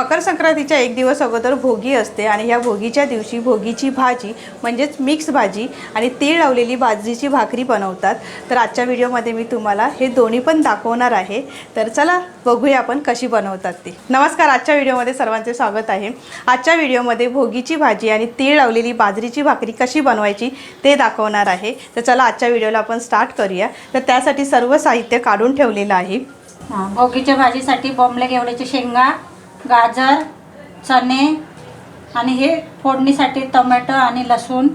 मकर संक्रांतीच्या एक दिवस अगोदर भोगी असते आणि ह्या भोगीच्या दिवशी भोगीची भाजी म्हणजेच मिक्स भाजी आणि तीळ लावलेली बाजरीची भाकरी बनवतात. तर आजच्या व्हिडिओमध्ये मी तुम्हाला हे दोन्ही पण दाखवणार आहे. तर चला बघूया आपण कशी बनवतात ती. नमस्कार आजच्या व्हिडिओमध्ये सर्वांचे स्वागत आहे. आजच्या व्हिडिओमध्ये भोगीची भाजी आणि तीळ लावलेली बाजरीची भाकरी कशी बनवायची ते दाखवणार आहे. तर चला आजच्या व्हिडिओला आपण स्टार्ट करूया. तर त्यासाठी सर्व साहित्य काढून ठेवलेलं आहे. हां भोगीच्या भाजीसाठी बॉम्बले घेवड्याची शेंगा गाजर चणे आणि हे फोडणीसाठी टोमॅटो आणि लसूण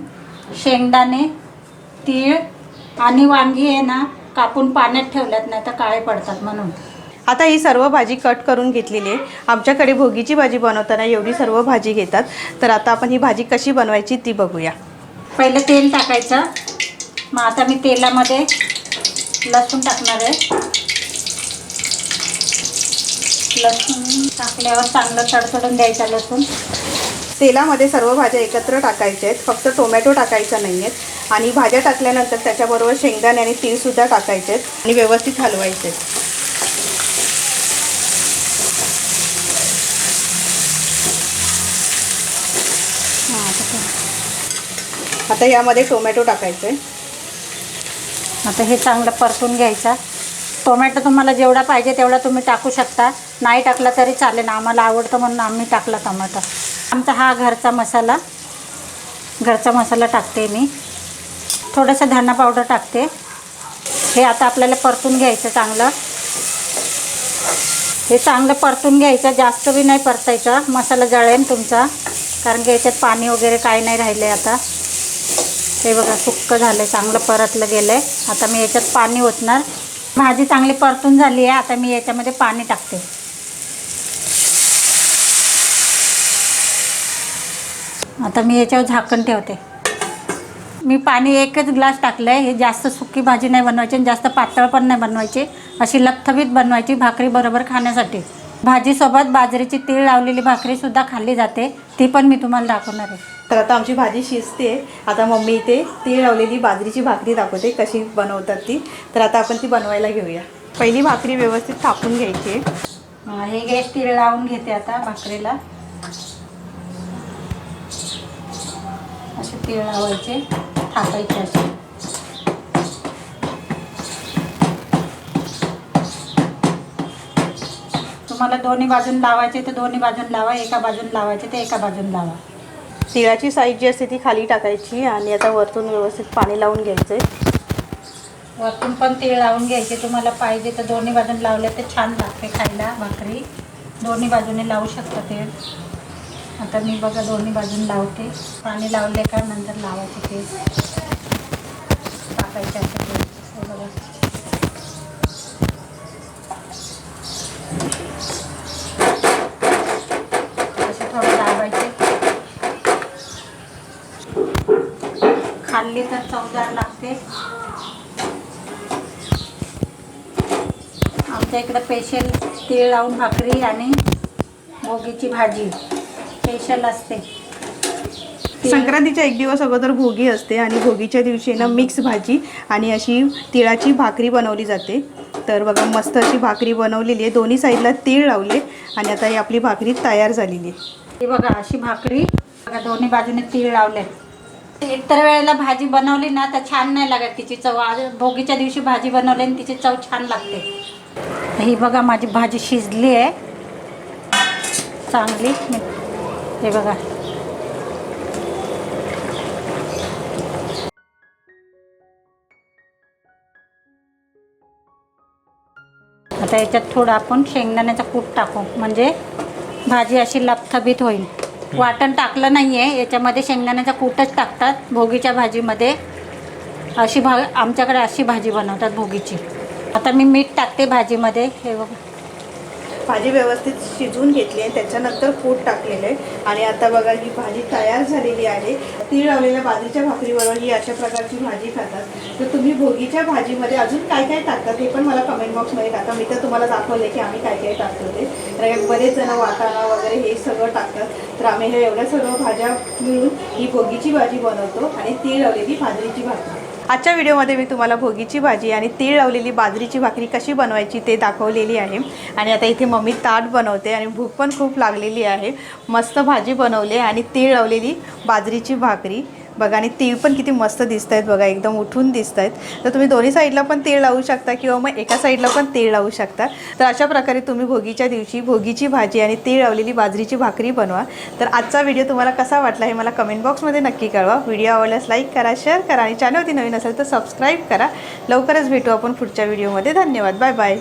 शेंगदाणे तीळ आणि वांगी आहे ना कापून पाण्यात ठेवल्यात नाही तर काळे पडतात म्हणून. आता ही सर्व भाजी कट करून घेतलेली आहे. आमच्याकडे भोगीची भाजी बनवताना एवढी सर्व भाजी घेतात. तर आता आपण ही भाजी कशी बनवायची ती बघूया. पहिलं तेल टाकायचं. मग आता मी तेलामध्ये लसूण टाकणार आहे. लसूण टाकल्यावर चांगलं तडतडून द्यायचं लसूण. तेलामध्ये सर्व भाज्या एकत्र टाकायच्या आहेत. फक्त टोमॅटो टाकायचा नाही आहेत आणि भाज्या टाकल्यानंतर त्याच्याबरोबर शेंगदाणे आणि तीळसुद्धा टाकायचे आहेत. आणि व्यवस्थित हलवायचे आहेत. आता यामध्ये टोमॅटो टाकायचे आता हे चांगलं परतून घ्यायचा. टोमॅटो तुम्हाला जेवढा पाहिजे तेवढा तुम्ही टाकू शकता. नाही टाकला तरी चालेल. आम्हाला आवडतं म्हणून आम्ही टाकला टोमॅटो आमचा हा घरचा मसाला. घरचा मसाला टाकते मी. थोडंसं धना पावडर टाकते. हे आता आपल्याला परतून घ्यायचं चांगलं. हे चांगलं परतून घ्यायचं. जास्त बी नाही परतायचं. मसाला जळेल तुमचा. कारण की याच्यात पाणी वगैरे काही नाही राहिलं आहे आता. हे बघा सुक्क झालं आहे चांगलं परतलं गेलं आहे आता मी याच्यात पाणी ओतणार. भाजी चांगली परतून झाली आहे. आता मी याच्यामध्ये पाणी टाकते. आता मी याच्यावर झाकण ठेवते. मी पाणी एकच ग्लास टाकलं आहे हे जास्त सुकी भाजी नाही बनवायची आणि जास्त पातळ पण नाही बनवायची. अशी लथबीत बनवायची भाकरी बरोबर खाण्यासाठी. भाजीसोबत बाजरीची तीळ लावलेली भाकरीसुद्धा खाल्ली जाते. ती पण मी तुम्हाला दाखवणार आहे. तर आता आमची भाजी शिजते. आता मम्मी इथे तीळ लावलेली बाजरीची भाकरी दाखवते कशी बनवतात ती. तर आता आपण ती बनवायला घेऊया. पहिली भाकरी व्यवस्थित थापून घ्यायची हा, हे गॅस तीळ लावून घेते आता भाकरीला. तीळ लावायचे थापायचे असे. तुम्हाला दोन्ही बाजून लावायचे तर दोन्ही बाजून लावा एका बाजून लावायचे तर एका बाजून लावा. तिळाची साईज जी असते ती खाली टाकायची आणि आता वरतून व्यवस्थित पाणी लावून घ्यायचं वरतून पण तीळ लावून घ्यायचे तुम्हाला पाहिजे तर दोन्ही बाजून लावले तर छान लागते खायला भाकरी. दोन्ही बाजूने लावू शकता तेल आता मी बघा दोन्ही बाजून लावते. पाणी लावले का नंतर लावायचे ते. टाकायचे असं तेल बघा. असे थोडं दाबायचे. खाल्ली तर चवदार लागते. आमच्या इकडं स्पेशल तीळ लावून भाकरी आणि भोगीची भाजी. स्पेशल असते. संक्रांतीच्या एक दिवस अगोदर भोगी असते आणि भोगीच्या दिवशी ना मिक्स भाजी आणि अशी तिळाची भाकरी बनवली जाते. तर बघा मस्त अशी भाकरी बनवलेली आहे. दोन्ही साईडला तीळ लावले आणि आता ही आपली भाकरी तयार झालेली आहे. ही बघा अशी भाकरी. बघा दोन्ही बाजूने तीळ लावले. इतर वेळेला भाजी बनवली ना तर छान नाही लागत तिची चव. आज भोगीच्या दिवशी भाजी बनवली आणि तिची चव छान लागते. ही बघा माझी भाजी शिजली आहे. चांगली. हे बघा. आता याच्यात थोडं आपण शेंगदाण्याचा कूट टाकू. म्हणजे भाजी अशी लपथबीत होईल. वाटण टाकलं नाही आहे याच्यामध्ये शेंगदाण्याचा कूटच टाकतात भोगीच्या भाजीमध्ये. अशी भा आमच्याकडे अशी भाजी बनवतात भोगीची. आता मी मीठ टाकते भाजीमध्ये. हे बघा. भाजी व्यवस्थित शिजवून घेतली आहे. त्याच्यानंतर कूट टाकलेलं आहे. आणि आता बघा ही भाजी तयार झालेली आहे. तीळ लावलेल्या बाजरीच्या भाकरीबरोबर ही अशा प्रकारची भाजी खातात. तर तुम्ही भोगीच्या भाजीमध्ये अजून काय काय टाकतात हे पण मला कमेंट बॉक्समध्ये टाका. मी तर तुम्हाला दाखवले की आम्ही काय काय टाकतो ते. तर बरेच जण वाटाणा वगैरे हे सगळं टाकतात. तर आम्ही हे एवढ्या सर्व भाज्या मिळून ही भोगीची भाजी बनवतो आणि तीळ लावलेली बाजरीची भाजी आजच्या व्हिडिओमध्ये मी तुम्हाला भोगीची भाजी आणि तीळ लावलेली बाजरीची भाकरी कशी बनवायची ते दाखवलेली आहे. आणि आता इथे मम्मी ताट बनवते आणि भूक पण खूप लागलेली आहे. मस्त भाजी बनवली आणि तीळ लावलेली बाजरीची भाकरी. बघा आणि तीळ पण किती मस्त दिसत आहेत बघा एकदम उठून दिसत आहेत तर तुम्ही दोन्ही साईडला पण तीळ लावू शकता किंवा मग एका साईडला पण तीळ लावू शकता. तर अशा प्रकारे तुम्ही भोगीच्या दिवशी भोगीची भाजी आणि तीळ लावलेली बाजरीची भाकरी बनवा. तर आजचा व्हिडिओ तुम्हाला कसा वाटला हे मला कमेंट बॉक्समध्ये नक्की कळवा. व्हिडिओ आवडल्यास लाईक करा शेअर करा आणि चॅनलवरती नवीन असेल तर सबस्क्राईब करा. लवकरच भेटू आपण पुढच्या व्हिडिओमध्ये. धन्यवाद. Bye bye.